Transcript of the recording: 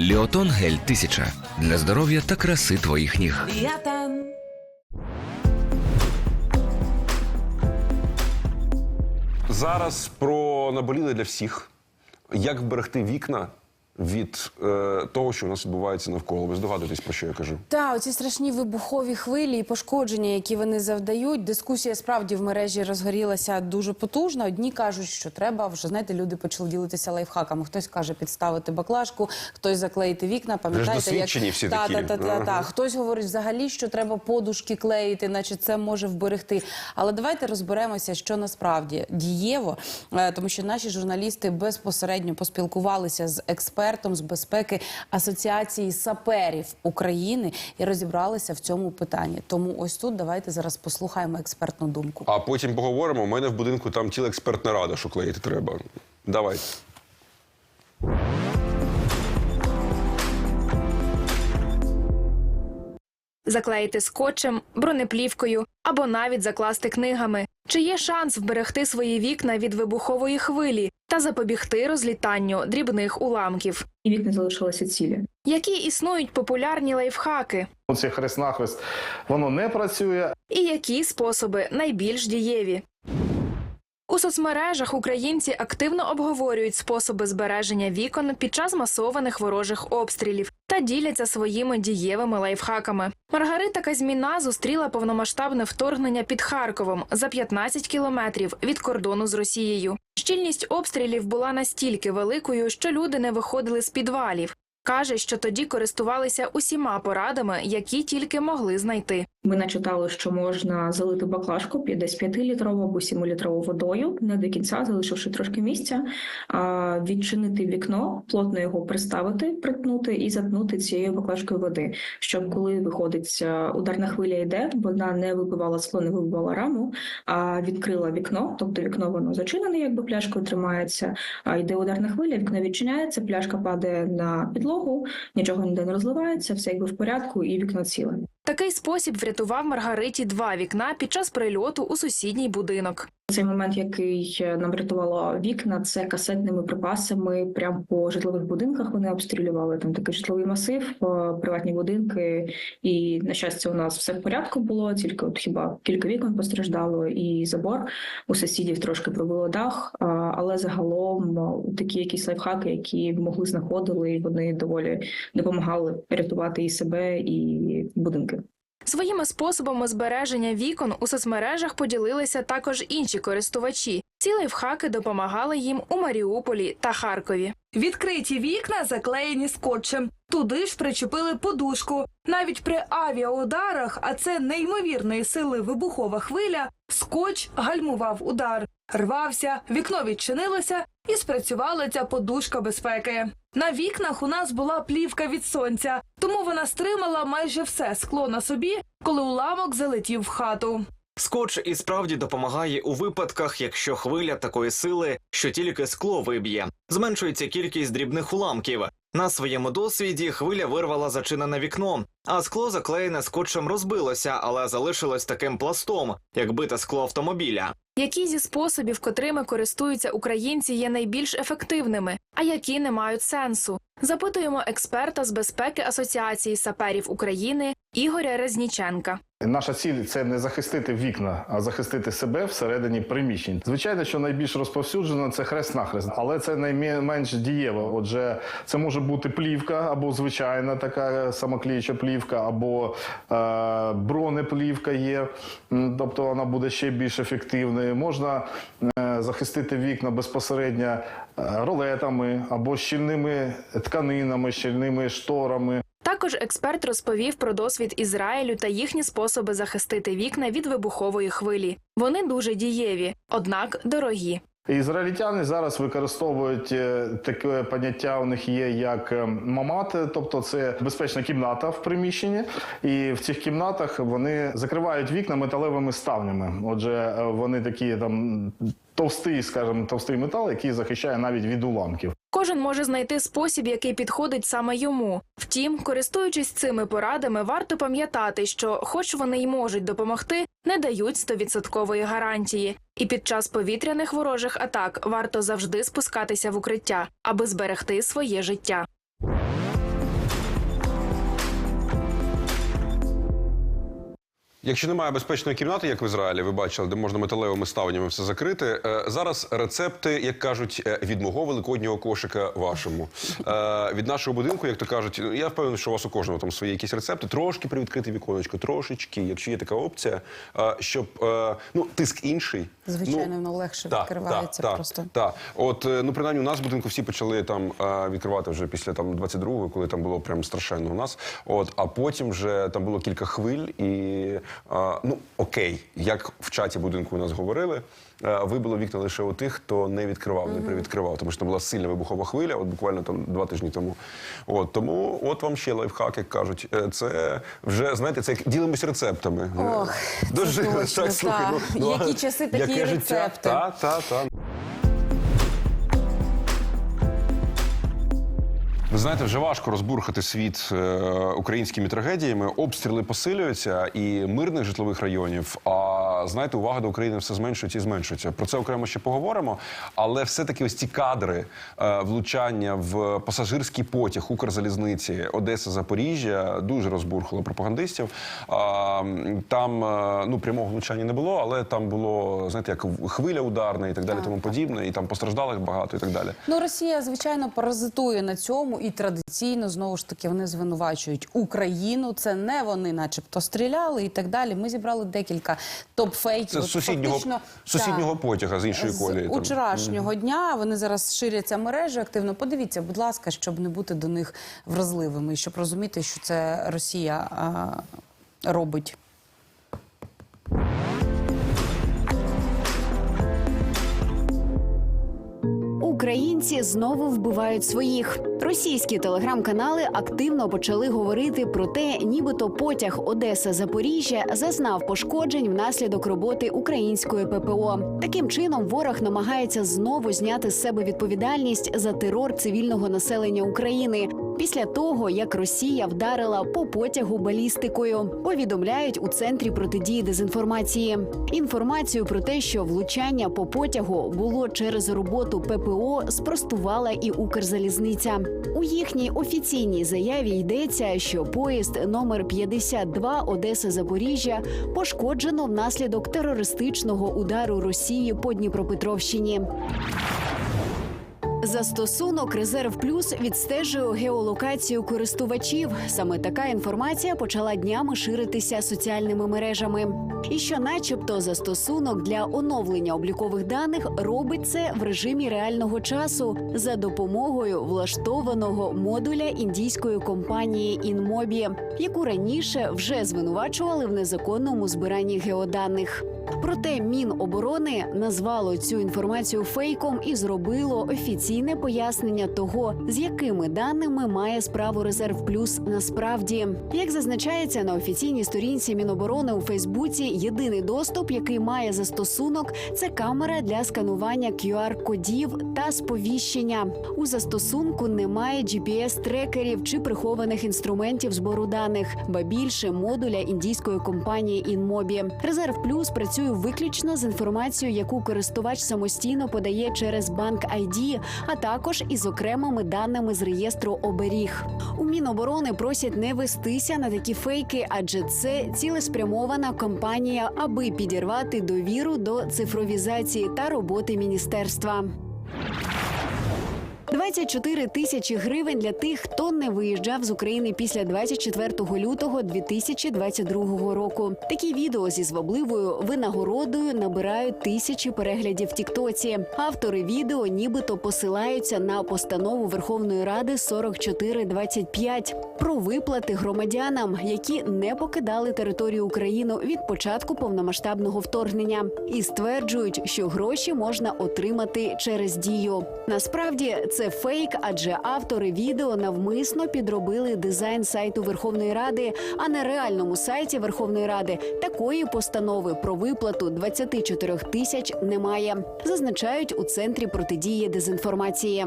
Ліотон гель 1000 для здоров'я та краси твоїх ніг. Ліотон. Зараз про наболіли для всіх. Як вберегти вікна від е, того, що у нас відбувається навколо? Ви здогадуєтесь, про що я кажу? Та оці страшні вибухові хвилі і пошкодження, які вони завдають. Дискусія справді в мережі розгорілася дуже потужно. Одні кажуть, що треба вже знаєте, люди почали ділитися лайфхаками. Хтось каже підставити баклажку, хтось заклеїти вікна. Пам'ятаєте, досвідчені всі та, такі. та, та, та, Ага. та. Хтось говорить взагалі, що треба подушки клеїти, наче це може вберегти. Але давайте розберемося, що насправді дієво, е, тому що наші журналісти безпосередньо поспілкувалися з експертом з безпеки Асоціації саперів України і розібралися в цьому питанні. Тому ось тут давайте зараз послухаємо експертну думку. А потім поговоримо. У мене в будинку там ціла експертна рада, що клеїти треба. Давай. заклеїти скотчем, бронеплівкою або навіть закласти книгами. Чи є шанс вберегти свої вікна від вибухової хвилі та запобігти розлітанню дрібних уламків? і вікна залишилося цілі. Які існують популярні лайфхаки, Оце хрест-нахрест, воно не працює. і які способи найбільш дієві? У соцмережах українці активно обговорюють способи збереження вікон під час масованих ворожих обстрілів та діляться своїми дієвими лайфхаками. Маргарита Казьміна зустріла повномасштабне вторгнення під Харковом за 15 кілометрів від кордону з Росією. Щільність обстрілів була настільки великою, що люди не виходили з підвалів. Каже, що тоді користувалися усіма порадами, які тільки могли знайти. Ми начитали, що можна залити баклажку десь 5-літрову або 7-літрову водою, не до кінця, залишивши трошки місця, відчинити вікно, плотно його приставити, притнути і заткнути цією баклажкою води, щоб коли виходить е, ударна хвиля йде, вона не вибивала скло, не вибивала раму, а відкрила вікно, тобто вікно воно зачинене, якби пляшкою тримається. А йде ударна хвиля, вікно відчиняється, пляшка падає на підлогу, нічого ніде не розливається, все якби в порядку, і вікно ціле. Такий спосіб врятував Маргариті два вікна під час прильоту у сусідній будинок. Цей момент, який е, нам врятувало вікна, це касетними припасами. Прямо по житлових будинках вони обстрілювали там такий житловий масив, е, приватні будинки. І на щастя, у нас все в порядку було. Тільки от хіба кілька вікон постраждало, і забор у сусідів трошки пробило дах. Але загалом е, такі якісь лайфхаки, які могли знаходили, і вони доволі допомагали рятувати і себе, і будинки. Своїми способами збереження вікон у соцмережах поділилися також інші користувачі. Ці лайфхаки допомагали їм у Маріуполі та Харкові. Відкриті вікна заклеєні скотчем. Туди ж причепили подушку. Навіть при авіаударах, а це неймовірної сили вибухова хвиля, скотч гальмував удар. Рвався, вікно відчинилося і спрацювала ця подушка безпеки. На вікнах у нас була плівка від сонця, тому вона стримала майже все скло на собі, коли уламок залетів в хату. Скотч і справді допомагає у випадках, якщо хвиля такої сили, що тільки скло виб'є. Зменшується кількість дрібних уламків. На своєму досвіді хвиля вирвала зачинене вікно, а скло заклеєне скотчем розбилося, але залишилось таким пластом, як бите скло автомобіля. Які зі способів, котрими користуються українці, є найбільш ефективними, а які не мають сенсу? Запитуємо експерта з безпеки Асоціації саперів України Ігоря Резніченка. Наша ціль це не захистити вікна, а захистити себе всередині приміщень. Звичайно, що найбільш розповсюджено це хрест-нахрест, але це найменш дієво. Отже, це може бути плівка або звичайна така самокліюча плівка, або е, бронеплівка є, тобто вона буде ще більш ефективною. Можна е, захистити вікна безпосередньо е, ролетами або щільними тканинами, щільними шторами. Також експерт розповів про досвід Ізраїлю та їхні способи захистити вікна від вибухової хвилі. Вони дуже дієві, однак дорогі. Ізраїльтяни зараз використовують е, таке поняття. У них є як е, мамат, тобто це безпечна кімната в приміщенні, і в цих кімнатах вони закривають вікна металевими ставнями. Отже, е, вони такі там товстий, скажімо, товстий метал, який захищає навіть від уламків. Кожен може знайти спосіб, який підходить саме йому. Втім, користуючись цими порадами, варто пам'ятати, що, хоч вони й можуть допомогти, не дають стовідсоткової гарантії. І під час повітряних ворожих атак варто завжди спускатися в укриття, аби зберегти своє життя. Якщо немає безпечної кімнати, як в Ізраїлі, ви бачили, де можна металевими ставнями все закрити. е, Зараз рецепти, як кажуть, е, від мого великоднього кошика вашому. Е, Від нашого будинку, як то кажуть, ну, я впевнений, що у вас у кожного там свої якісь рецепти. Трошки привідкрити віконечко, трошечки, якщо є така опція, щоб ну тиск інший. Звичайно, ну, воно легше та, відкривається та, просто. Так, от ну принаймні у нас в будинку всі почали там відкривати вже після там 22-го, коли там було прям страшенно у нас. От, а потім вже там було кілька хвиль, і ну окей, як в чаті будинку у нас говорили. е, Вибило вікна лише у тих, хто не відкривав, не привідкривав, тому що там була сильна вибухова хвиля, от буквально там два тижні тому. От тому, от вам ще лайфхак, як кажуть. Е, Це вже знаєте, це як ділимось рецептами. Ох, це Дожили, точно, так, слухай, та. ну, Які часи, такі яке життя? рецепти. Та, та, та. Знаєте, вже важко розбурхати світ е, українськими трагедіями. Обстріли посилюються і мирних житлових районів. А знаєте, увага до України все зменшується і зменшується. Про це окремо ще поговоримо. Але все-таки ось ці кадри е, влучання в пасажирський потяг Укрзалізниці Одеса Запоріжжя дуже розбурхало пропагандистів. А, там е, ну прямого влучання не було, але там було знаєте, як хвиля ударна і так далі, тому подібне, і там постраждалих багато і так далі. Ну, Росія, звичайно, паразитує на цьому і традиційно знову ж таки вони звинувачують Україну. Це не вони, начебто, стріляли і так далі. Ми зібрали декілька топ-фейків. Це з сусіднього, фактично, сусіднього та, потяга з іншої з там. Учорашнього дня вони зараз ширяться мережі активно. Подивіться, будь ласка, щоб не бути до них вразливими, щоб розуміти, що це Росія а, робить. Українці знову вбивають своїх. Російські телеграм-канали активно почали говорити про те, нібито потяг Одеса Запоріжжя зазнав пошкоджень внаслідок роботи української ППО. Таким чином, ворог намагається знову зняти з себе відповідальність за терор цивільного населення України після того, як Росія вдарила по потягу балістикою. Повідомляють у центрі протидії дезінформації. Інформацію про те, що влучання по потягу було через роботу ППО, спростувала і Укрзалізниця. У їхній офіційній заяві йдеться, що поїзд номер 52 Одеса Запоріжжя пошкоджено внаслідок терористичного удару Росії по Дніпропетровщині. Застосунок Резерв Плюс відстежує геолокацію користувачів. Саме така інформація почала днями ширитися соціальними мережами. І що, начебто, застосунок для оновлення облікових даних робить це в режимі реального часу за допомогою влаштованого модуля індійської компанії Інмобі, яку раніше вже звинувачували в незаконному збиранні геоданих. Проте Міноборони назвало цю інформацію фейком і зробило офіційне пояснення того, з якими даними має справу Резерв Плюс насправді. Як зазначається на офіційній сторінці Міноборони у Фейсбуці, єдиний доступ, який має застосунок, це камера для сканування QR-кодів та сповіщення. У застосунку немає GPS-трекерів чи прихованих інструментів збору даних, ба більше модуля індійської компанії Інмобі. Резерв Плюс працює виключно з інформацією, яку користувач самостійно подає через банк ID, а також із окремими даними з реєстру оберіг. У Міноборони просять не вестися на такі фейки, адже це цілеспрямована кампанія, аби підірвати довіру до цифровізації та роботи міністерства. 24 тисячі гривень для тих, хто не виїжджав з України після 24 лютого 2022 року. Такі відео зі звабливою винагородою набирають тисячі переглядів в Тіктоці. Автори відео нібито посилаються на постанову Верховної Ради 4425 про виплати громадянам, які не покидали територію України від початку повномасштабного вторгнення, і стверджують, що гроші можна отримати через дію. Насправді це фейк, адже автори відео навмисно підробили дизайн сайту Верховної Ради, а на реальному сайті Верховної Ради такої постанови про виплату 24 тисяч немає. Зазначають у центрі протидії дезінформації.